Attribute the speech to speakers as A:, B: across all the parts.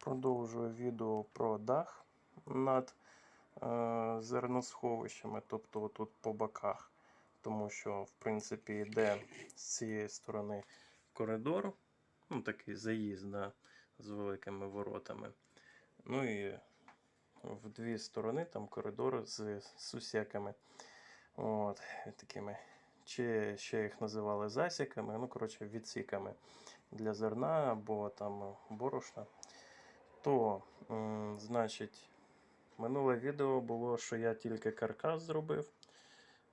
A: Продовжую відео про дах над е, зерносховищами, тобто тут по боках. Тому що, в принципі, йде з цієї сторони коридор, ну такий заїзд да, з великими воротами. Ну і в дві сторони там коридор з сусеками. От, такими. Чи ще їх називали засіками, ну, коротше, відсіками для зерна або там борошна. То, значить, минуле відео було, що я тільки каркас зробив.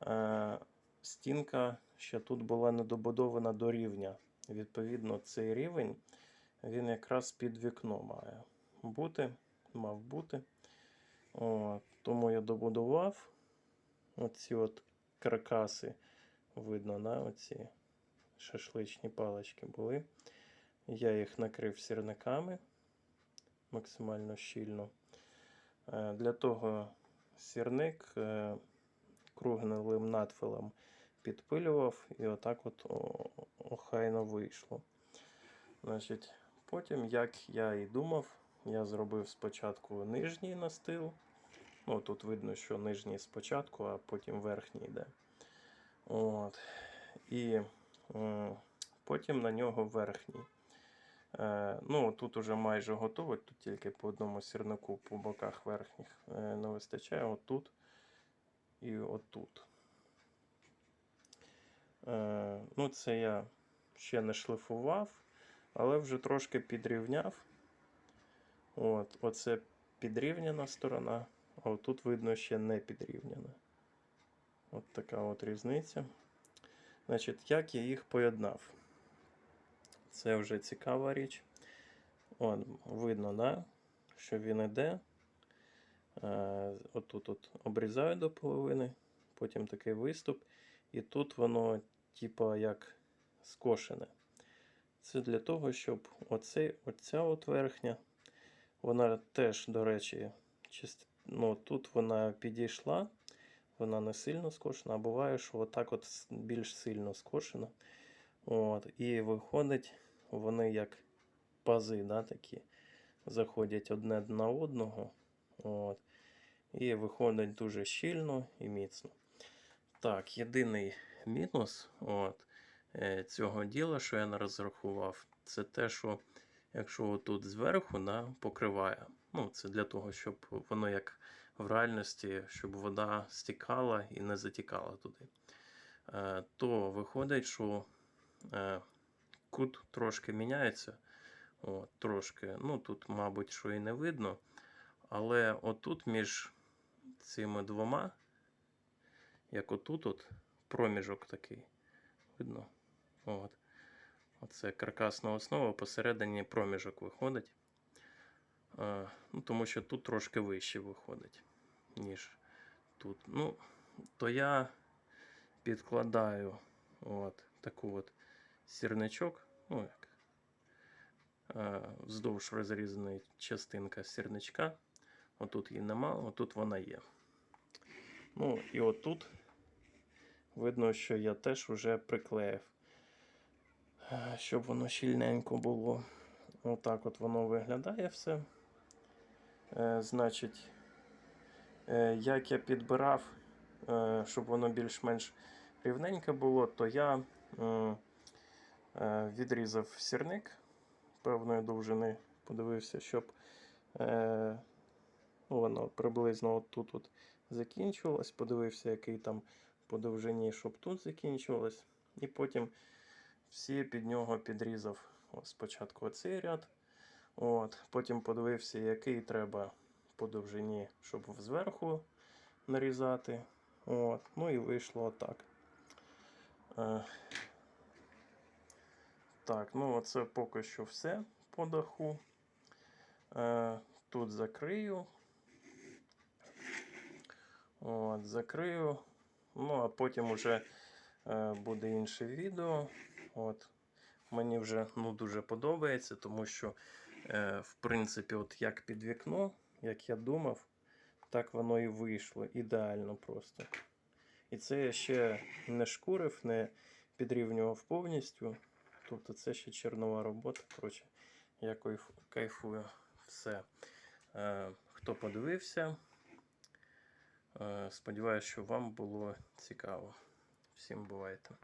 A: Е, стінка ще тут була недобудована до рівня. Відповідно, цей рівень він якраз під вікно має бути, мав бути. О, тому я добудував оці от каркаси. Видно, да, оці шашличні палички були. Я їх накрив сірниками максимально щільно. Е, Для того сірник е, круглим надфилем підпилював і отак от охайно вийшло. Значить, потім, як я і думав, я зробив спочатку нижній настил. Ну, тут видно, що нижній спочатку, а потім верхній йде. От. І е, потім на нього верхній. Е, ну, тут уже майже готово, тут тільки по одному сірнику по боках верхніх е, не вистачає. Отут і отут. Е, ну, це я ще не шлифував, але вже трошки підрівняв. От, оце підрівняна сторона, а отут видно ще не підрівняна. От така от різниця. Значить, як я їх поєднав? Це вже цікава річ. От, видно, да? що він іде. Е, отут от обрізаю до половини, потім такий виступ, і тут воно, типа, як скошене. Це для того, щоб оцей, оця от верхня, вона теж, до речі, чист... ну, тут вона підійшла, вона не сильно скошена, а буває, що отак от більш сильно скошена. От, і виходить, вони як пази, да, такі, заходять одне на одного. От, і виходить дуже щільно і міцно. Так, єдиний мінус от, е, цього діла, що я не розрахував, це те, що якщо отут зверху да, покриває, ну, це для того, щоб воно як в реальності, щоб вода стікала і не затікала туди. Е, то виходить, що е, кут трошки міняється. От, трошки. Ну, тут, мабуть, що і не видно. Але отут між цими двома, як отут, от, проміжок такий. Видно? От. Оце каркасна основа, посередині проміжок виходить. Е, ну, тому що тут трошки вище виходить, ніж тут. Ну, то я підкладаю от таку от сірничок. Ну, як, е, вздовж розрізаної частинка сірничка. Отут її нема, отут вона є. Ну, і отут видно, що я теж вже приклеїв, е, щоб воно щільненько було. Отак от воно виглядає все. Е, значить, е, як я підбирав, е, щоб воно більш-менш рівненьке було, то я е, відрізав сірник певної довжини, подивився, щоб е, ну, воно приблизно от тут от закінчувалось. Подивився, який там по довжині, щоб тут закінчувалось. І потім всі під нього підрізав спочатку оцей ряд. От, потім подивився, який треба по довжині, щоб зверху нарізати. От, ну і вийшло отак. Е, так, ну оце поки що все по даху. Е, тут закрию. От, закрию. Ну, а потім уже е, буде інше відео. От. Мені вже ну, дуже подобається, тому що, е, в принципі, от як під вікно, як я думав, так воно і вийшло. Ідеально просто. І це я ще не шкурив, не підрівнював повністю. Тобто це ще чернова робота. Коротше, я кайфую. все. Е, Хто подивився, е, сподіваюся, що вам було цікаво. Всім бувайте.